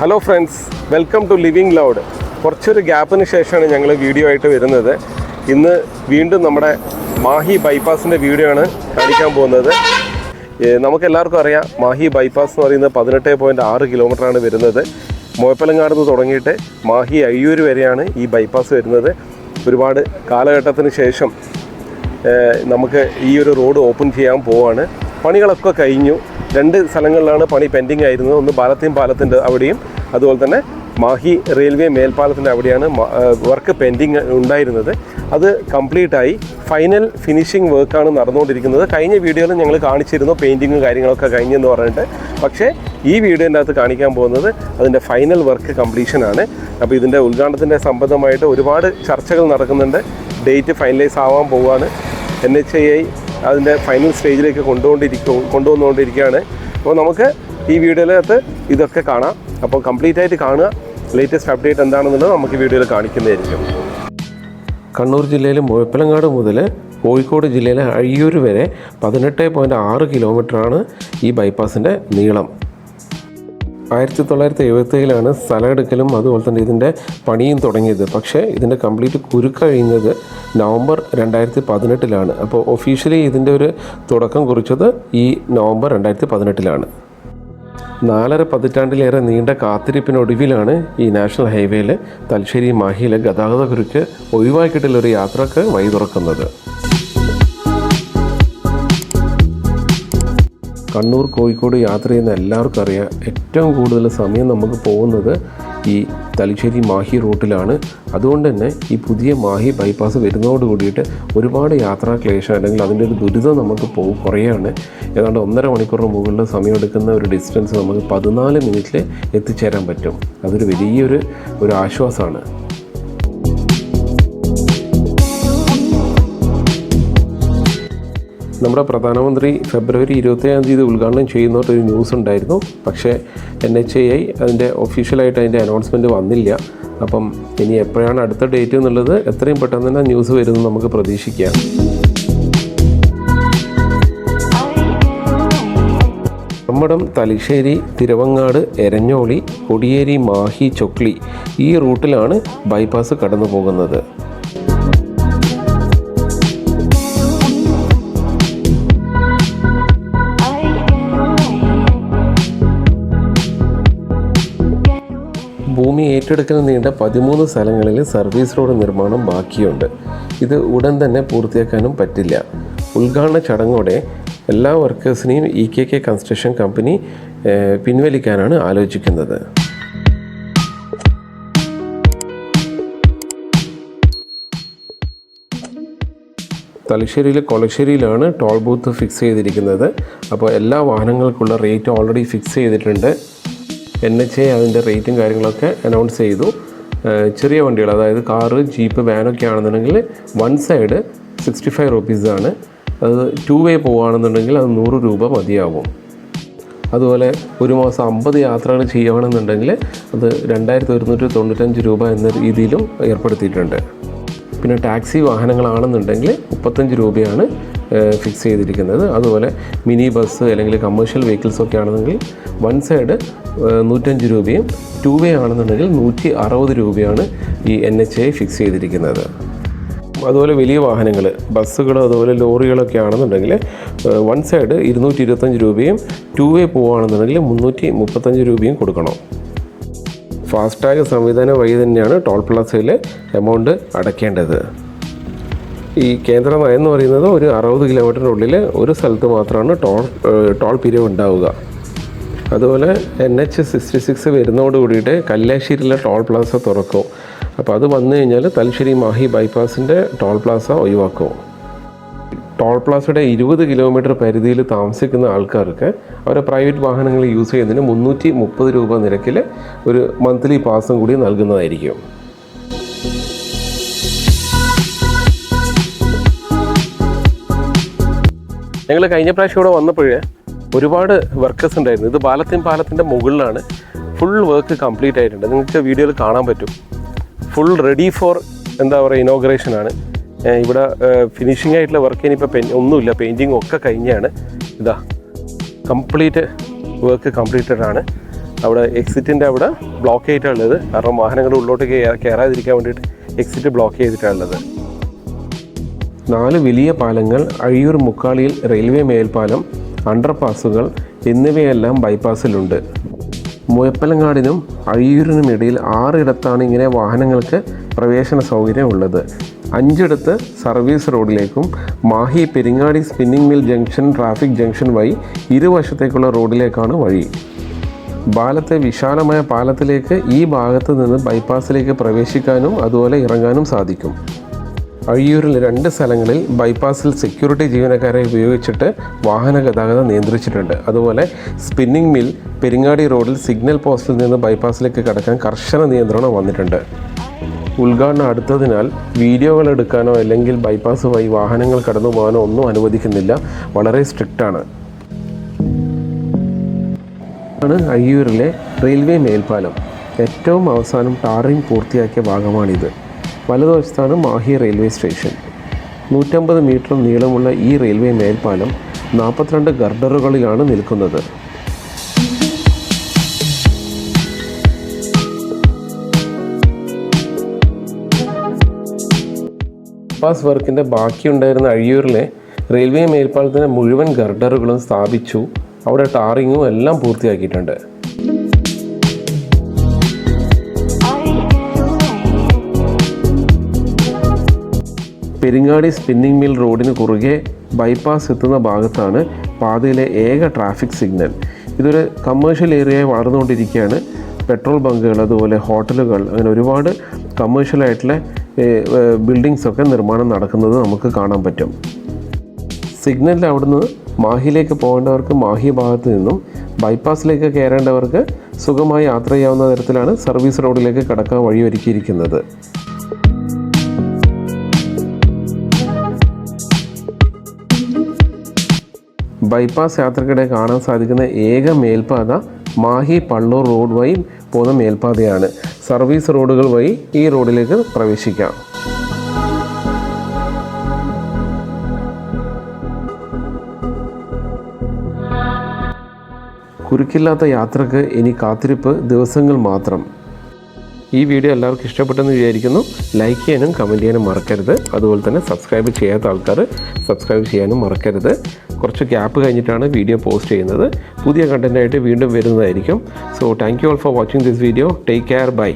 Hello friends welcome to living loud കുറച്ചൊരു ഗ്യാപ്പിന് ശേഷമാണ് ഞങ്ങൾ വീഡിയോ ആയിട്ട് വരുന്നത്. ഇന്ന് വീണ്ടും നമ്മുടെ മാഹി ബൈപ്പാസിന്റെ വീഡിയോ ആണ് കാണിക്കാൻ പോകുന്നത്. നമുക്ക് എല്ലാവർക്കും അറിയാം മാഹി ബൈപ്പാസ് എന്ന് പറയുന്നത് പതിനെട്ട് പോയിന്റ് ആറ് കിലോമീറ്ററാണ് വരുന്നത്. മുഴപ്പലങ്ങാട് നിന്ന് തുടങ്ങിയിട്ട് മാഹി അയ്യൂർ വരെയാണ് ഈ ബൈപ്പാസ് വരുന്നത്. ഒരുപാട് കാലഘട്ടത്തിന് ശേഷം നമുക്ക് ഈ ഒരു റോഡ് ഓപ്പൺ ചെയ്യാൻ പോവാണ്. പണികളൊക്കെ കഴിഞ്ഞു. രണ്ട് സ്ഥലങ്ങളിലാണ് പണി പെൻഡിങ് ആയിരുന്നത്. ഒന്ന് പാലത്തെയും പാലത്തിന്റെ അവിടെയും അതുപോലെ തന്നെ മാഹി റെയിൽവേ മേൽപ്പാലത്തിന്റെ അവിടെയാണ് വർക്ക് പെൻഡിങ് ഉണ്ടായിരുന്നത്. അത് കംപ്ലീറ്റ് ആയി. ഫൈനൽ ഫിനിഷിംഗ് വർക്കാണ് നടന്നുകൊണ്ടിരിക്കുന്നത്. കഴിഞ്ഞ വീഡിയോയിൽ ഞങ്ങൾ കാണിച്ചിരുന്നു പെയിന്റിങ്ങും കാര്യങ്ങളൊക്കെ കഴിഞ്ഞെന്ന് പറഞ്ഞിട്ട്. പക്ഷേ ഈ വീഡിയോന്റെ അകത്ത് കാണിക്കാൻ പോകുന്നത് അതിന്റെ ഫൈനൽ വർക്ക് കംപ്ലീഷനാണ് അപ്പോൾ ഇതിന്റെ ഉദ്ഘാടനത്തിന്റെ സംബന്ധമായിട്ട് ഒരുപാട് ചർച്ചകൾ നടക്കുന്നുണ്ട്. ഡേറ്റ് ഫൈനലൈസ് ആവാൻ പോവുകയാണ് എൻ എച്ച് ഐ അതിന്റെ ഫൈനൽ സ്റ്റേജിലേക്ക് കൊണ്ടുകൊണ്ടിരിക്കും കൊണ്ടുവന്നുകൊണ്ടിരിക്കുകയാണ്. അപ്പോൾ നമുക്ക് ഈ വീഡിയോയിലകത്ത് ഇതൊക്കെ കാണാം. അപ്പോൾ കംപ്ലീറ്റ് ആയിട്ട് കാണുക. ലേറ്റസ്റ്റ് അപ്ഡേറ്റ് എന്താണെന്നുള്ളത് നമുക്ക് ഈ വീഡിയോയിൽ കാണിക്കുന്നതായിരിക്കും. കണ്ണൂർ ജില്ലയിലെ മുഴപ്പിലങ്ങാട് മുതൽ കോഴിക്കോട് ജില്ലയിലെ അഴിയൂർ വരെ പതിനെട്ട് പോയിന്റ് ആറ് കിലോമീറ്ററാണ് ഈ ബൈപ്പാസിന്റെ നീളം. ആയിരത്തി തൊള്ളായിരത്തി എഴുപത്തേഴിലാണ് സ്ഥലമെടുക്കലും അതുപോലെ തന്നെ ഇതിന്റെ പണിയും തുടങ്ങിയത്. പക്ഷേ ഇതിന്റെ കംപ്ലീറ്റ് കുരുക്കഴിഞ്ഞത് നവംബർ രണ്ടായിരത്തി പതിനെട്ടിലാണ് അപ്പോൾ ഒഫീഷ്യലി ഇതിന്റെ ഒരു തുടക്കം കുറിച്ചത് ഈ നവംബർ രണ്ടായിരത്തി പതിനെട്ടിലാണ് നാലര പതിറ്റാണ്ടിലേറെ നീണ്ട കാത്തിരിപ്പിനൊടുവിലാണ് ഈ നാഷണൽ ഹൈവേയിൽ തലശ്ശേരി മാഹിയിലെ ഗതാഗത കുരുക്ക് ഒഴിവാക്കിയിട്ടുള്ള ഒരു യാത്രയ്ക്ക് വഴി തുറക്കുന്നത് കണ്ണൂർ കോഴിക്കോട് യാത്ര ചെയ്യുന്ന എല്ലാവർക്കും അറിയാം ഏറ്റവും കൂടുതൽ സമയം നമുക്ക് പോകുന്നത് ഈ തലശ്ശേരി മാഹി റൂട്ടിലാണ്. അതുകൊണ്ട് തന്നെ ഈ പുതിയ മാഹി ബൈപ്പാസ് വരുന്നതോട് കൂടിയിട്ട് ഒരുപാട് യാത്രാ ക്ലേശം അല്ലെങ്കിൽ അതിന്റെ ഒരു ദുരിതം നമുക്ക് പോകും കുറയാണ്. ഏതാണ്ട് ഒന്നര മണിക്കൂറിന് മുകളിൽ സമയമെടുക്കുന്ന ഒരു ഡിസ്റ്റൻസ് നമുക്ക് പതിനാല് മിനിറ്റിൽ എത്തിച്ചേരാൻ പറ്റും. അതൊരു വലിയൊരു ഒരു ആശ്വാസമാണ്. നമ്മുടെ പ്രധാനമന്ത്രി ഫെബ്രുവരി ഇരുപത്തേഴാം തീയതി ഉദ്ഘാടനം ചെയ്യുന്നതായിട്ട് ഒരു ന്യൂസ് ഉണ്ടായിരുന്നു. പക്ഷേ എൻ എച്ച് ഐ അതിന്റെ ഒഫീഷ്യലായിട്ട് അതിന്റെ അനൗൺസ്മെന്റ് വന്നില്ല. അപ്പം ഇനി എപ്പോഴാണ് അടുത്ത ഡേറ്റ് എന്നുള്ളത് എത്രയും പെട്ടെന്ന് തന്നെ ന്യൂസ് വരുന്നത് നമുക്ക് പ്രതീക്ഷിക്കാം. നമ്മടം തലശ്ശേരി തിരുവങ്ങാട് എരഞ്ഞോളി കൊടിയേരി മാഹി ചൊക്ലി ഈ റൂട്ടിലാണ് ബൈപ്പാസ് കടന്നു പോകുന്നത് ഭൂമി ഏറ്റെടുക്കൽ നീണ്ട പതിമൂന്ന് സ്ഥലങ്ങളിൽ സർവീസ് റോഡ് നിർമ്മാണം ബാക്കിയുണ്ട്. ഇത് ഉടൻ തന്നെ പൂർത്തിയാക്കാനും പറ്റില്ല. ഉദ്ഘാടന ചടങ്ങോടെ എല്ലാ വർക്കേഴ്സിനെയും E K K construction company പിൻവലിക്കാനാണ് ആലോചിക്കുന്നത്. തലശ്ശേരിയിലെ കൊളശ്ശേരിയിലാണ് ടോൾ ബൂത്ത് ഫിക്സ് ചെയ്തിരിക്കുന്നത്. അപ്പോൾ എല്ലാ വാഹനങ്ങൾക്കുള്ള റേറ്റ് ഓൾറെഡി ഫിക്സ് ചെയ്തിട്ടുണ്ട്. എൻ എച്ച് എ അതിന്റെ റേറ്റും കാര്യങ്ങളൊക്കെ അനൗൺസ് ചെയ്തു. ചെറിയ വണ്ടികൾ അതായത് കാറ് ജീപ്പ് വാനൊക്കെ ആണെന്നുണ്ടെങ്കിൽ വൺ സൈഡ് സിക്സ്റ്റി ഫൈവ് റുപ്പീസാണ് അത് ടു വേ പോവുകയാണെന്നുണ്ടെങ്കിൽ അത് നൂറ് രൂപ മതിയാകും അതുപോലെ ഒരു മാസം അമ്പത് യാത്രകൾ ചെയ്യുകയാണെന്നുണ്ടെങ്കിൽ അത് രണ്ടായിരത്തി ഒരുന്നൂറ്റി തൊണ്ണൂറ്റഞ്ച് രൂപ എന്ന രീതിയിലും ഏർപ്പെടുത്തിയിട്ടുണ്ട്. പിന്നെ ടാക്സി വാഹനങ്ങളാണെന്നുണ്ടെങ്കിൽ മുപ്പത്തഞ്ച് രൂപയാണ് ഫിക്സ് ചെയ്തിരിക്കുന്നത്. അതുപോലെ മിനി ബസ് അല്ലെങ്കിൽ കമേഴ്ഷ്യൽ വെഹിക്കിൾസ് ഒക്കെ ആണെന്നുണ്ടെങ്കിൽ വൺ സൈഡ് നൂറ്റഞ്ച് രൂപയും ടു വേ ആണെന്നുണ്ടെങ്കിൽ നൂറ്റി അറുപത് രൂപയാണ് ഈ എൻ എച്ച് ഐ ഫിക്സ് ചെയ്തിരിക്കുന്നത്. അതുപോലെ വലിയ വാഹനങ്ങൾ ബസ്സുകളോ അതുപോലെ ലോറികളൊക്കെ ആണെന്നുണ്ടെങ്കിൽ വൺ സൈഡ് ഇരുന്നൂറ്റി ഇരുപത്തഞ്ച് രൂപയും ടു വേ പോവുകയാണെന്നുണ്ടെങ്കിൽ മുന്നൂറ്റി മുപ്പത്തഞ്ച് രൂപയും കൊടുക്കണം. ഫാസ്ടാഗ് സംവിധാനം വഴി തന്നെയാണ് ടോൾ പ്ലാസയിൽ എമൗണ്ട് അടയ്ക്കേണ്ടത്. ഈ കേന്ദ്ര നയം എന്ന് പറയുന്നത് ഒരു അറുപത് കിലോമീറ്ററിനുള്ളിൽ ഒരു സ്ഥലത്ത് മാത്രമാണ് ടോൾ ടോൾ പിരിവ് ഉണ്ടാവുക. അതുപോലെ എൻ എച്ച് സിക്സ്റ്റി സിക്സ് വരുന്നതോട് കൂടിയിട്ട് കല്ലാശ്ശേരിയിലെ ടോൾ പ്ലാസ തുറക്കും. അപ്പോൾ അത് വന്നു കഴിഞ്ഞാൽ തലശ്ശേരി മാഹി ബൈപ്പാസിന്റെ ടോൾ പ്ലാസ ഒഴിവാക്കും. ടോൾ പ്ലാസയുടെ ഇരുപത് കിലോമീറ്റർ പരിധിയിൽ താമസിക്കുന്ന ആൾക്കാർക്ക് അവരെ പ്രൈവറ്റ് വാഹനങ്ങൾ യൂസ് ചെയ്യുന്നതിന് മുന്നൂറ്റി മുപ്പത് രൂപ നിരക്കിൽ ഒരു മന്ത്ലി പാസും കൂടി നൽകുന്നതായിരിക്കും. ഞങ്ങൾ കഴിഞ്ഞ പ്രാവശ്യം ഇവിടെ വന്നപ്പോഴേ ഒരുപാട് വർക്കേഴ്സ് ഉണ്ടായിരുന്നു. ഇത് പാലത്തിൻ പാലത്തിന്റെ മുകളിലാണ്. ഫുൾ വർക്ക് കംപ്ലീറ്റ് ആയിട്ടുണ്ട്. നിങ്ങൾക്ക് വീഡിയോയിൽ കാണാൻ പറ്റും. ഫുൾ റെഡി ഫോർ എന്താ പറയുക ഏഹ് ഇവിടെ ഫിനിഷിംഗ് ആയിട്ടുള്ള വർക്ക് ഇനിയിപ്പോൾ പെയിൻ ഒന്നുമില്ല. പെയിന്റിങ് ഒക്കെ കഴിഞ്ഞാണ്. ഇതാ കംപ്ലീറ്റ് വർക്ക് കംപ്ലീറ്റഡ് ആണ്. അവിടെ എക്സിറ്റിന്റെ അവിടെ ബ്ലോക്ക് ചെയ്തിട്ടുള്ളത്. കാരണം വാഹനങ്ങൾ ഉള്ളോട്ട് കയറാതിരിക്കാൻ വേണ്ടിയിട്ട് എക്സിറ്റ് ബ്ലോക്ക് ചെയ്തിട്ടുള്ളത്. നാല് വലിയ പാലങ്ങൾ അഴിയൂർ മുക്കാളിയിൽ റെയിൽവേ മേൽപ്പാലം അണ്ടർപാസുകൾ എന്നിവയെല്ലാം ബൈപ്പാസിലുണ്ട്. മുയപ്പലങ്ങാടിനും അഴിയൂരിനും ഇടയിൽ ആറിടത്താണ് ഇങ്ങനെ വാഹനങ്ങൾക്ക് പ്രവേശന സൗകര്യം ഉള്ളത്. അഞ്ചിടത്ത് service റോഡിലേക്കും Mahe Peringadi spinning mill junction traffic junction വഴി ഇരുവശത്തേക്കുള്ള റോഡിലേക്കാണ് വഴി. ബാലത്തെ വിശാലമായ പാലത്തിലേക്ക് ഈ ഭാഗത്ത് നിന്ന് ബൈപ്പാസിലേക്ക് പ്രവേശിക്കാനും അതുപോലെ ഇറങ്ങാനും സാധിക്കും. അഴിയൂരിൽ രണ്ട് സ്ഥലങ്ങളിൽ ബൈപ്പാസിൽ സെക്യൂരിറ്റി ജീവനക്കാരെ ഉപയോഗിച്ചിട്ട് വാഹന ഗതാഗതം നിയന്ത്രിച്ചിട്ടുണ്ട്. അതുപോലെ സ്പിന്നിംഗ് മിൽ പെരിങ്ങാടി റോഡിൽ സിഗ്നൽ പോസ്റ്റിൽ നിന്ന് ബൈപ്പാസിലേക്ക് കടക്കാൻ കർശന നിയന്ത്രണം വന്നിട്ടുണ്ട്. ഉദ്ഘാടനം അടുത്തതിനാൽ വീഡിയോകൾ എടുക്കാനോ അല്ലെങ്കിൽ ബൈപ്പാസ് വഴി വാഹനങ്ങൾ കടന്നു പോകാനോ ഒന്നും അനുവദിക്കുന്നില്ല. വളരെ സ്ട്രിക്റ്റ് ആണ്. ആണ് അയ്യൂരിലെ റെയിൽവേ മേൽപ്പാലം. ഏറ്റവും അവസാനം ടാറിംഗ് പൂർത്തിയാക്കിയ ഭാഗമാണിത്. വലതുവശത്താണ് മാഹി റെയിൽവേ സ്റ്റേഷൻ. നൂറ്റമ്പത് മീറ്റർ നീളമുള്ള ഈ റെയിൽവേ മേൽപ്പാലം നാൽപ്പത്തിരണ്ട് ഗർഡറുകളിലാണ് നിൽക്കുന്നത്. പാസ് വർക്കിന്റെ ബാക്കിയുണ്ടായിരുന്ന അഴിയൂരിലെ റെയിൽവേ മേൽപ്പാലത്തിന്റെ മുഴുവൻ ഗർഡറുകളും സ്ഥാപിച്ചു. അവിടെ ടാറിങ്ങും എല്ലാം പൂർത്തിയാക്കിയിട്ടുണ്ട്. പെരിങ്ങാടി സ്പിന്നിംഗ് മിൽ റോഡിന് കുറുകെ ബൈപ്പാസ് എത്തുന്ന ഭാഗത്താണ് പാതയിലെ ഏക ട്രാഫിക് സിഗ്നൽ ഇതൊരു കമേഴ്ഷ്യൽ ഏരിയയായി വളർന്നുകൊണ്ടിരിക്കുകയാണ്. പെട്രോൾ ബങ്കുകൾ അതുപോലെ ഹോട്ടലുകൾ അങ്ങനെ ഒരുപാട് കമേഴ്ഷ്യലായിട്ടുള്ള ബിൽഡിങ്സൊക്കെ നിർമ്മാണം നടക്കുന്നത് നമുക്ക് കാണാൻ പറ്റും. സിഗ്നലിൽ അവിടുന്ന് മാഹിയിലേക്ക് പോകേണ്ടവർക്ക് മാഹി ഭാഗത്ത് നിന്നും ബൈപ്പാസിലേക്ക് കയറേണ്ടവർക്ക് സുഖമായി യാത്ര ചെയ്യാവുന്ന തരത്തിലാണ് സർവീസ് റോഡിലേക്ക് കടക്കാൻ വഴിയൊരുക്കിയിരിക്കുന്നത്. ബൈപ്പാസ് യാത്രക്കിടെ കാണാൻ സാധിക്കുന്ന ഏക മേൽപ്പാത മാഹി പള്ളൂർ റോഡ് വഴി പോകുന്ന മേൽപ്പാതയാണ്. സർവീസ് റോഡുകൾ വഴി ഈ റോഡിലേക്ക് പ്രവേശിക്കാം. കുരുക്കില്ലാത്ത യാത്രയ്ക്ക് ഇനി കാത്തിരിപ്പ് ദിവസങ്ങൾ മാത്രം. ഈ വീഡിയോ എല്ലാവർക്കും ഇഷ്ടപ്പെട്ടെന്ന് വിചാരിക്കുന്നു. ലൈക്ക് ചെയ്യാനും കമന്റ് ചെയ്യാനും മറക്കരുത്. അതുപോലെ തന്നെ സബ്സ്ക്രൈബ് ചെയ്യാത്ത ആൾക്കാർ സബ്സ്ക്രൈബ് ചെയ്യാനും മറക്കരുത്. കുറച്ച് ഗ്യാപ്പ് കഴിഞ്ഞിട്ടാണ് വീഡിയോ പോസ്റ്റ് ചെയ്യുന്നത്. പുതിയ കണ്ടന്റായിട്ട് വീണ്ടും വരുന്നതായിരിക്കും. So thank you all for watching this video take care bye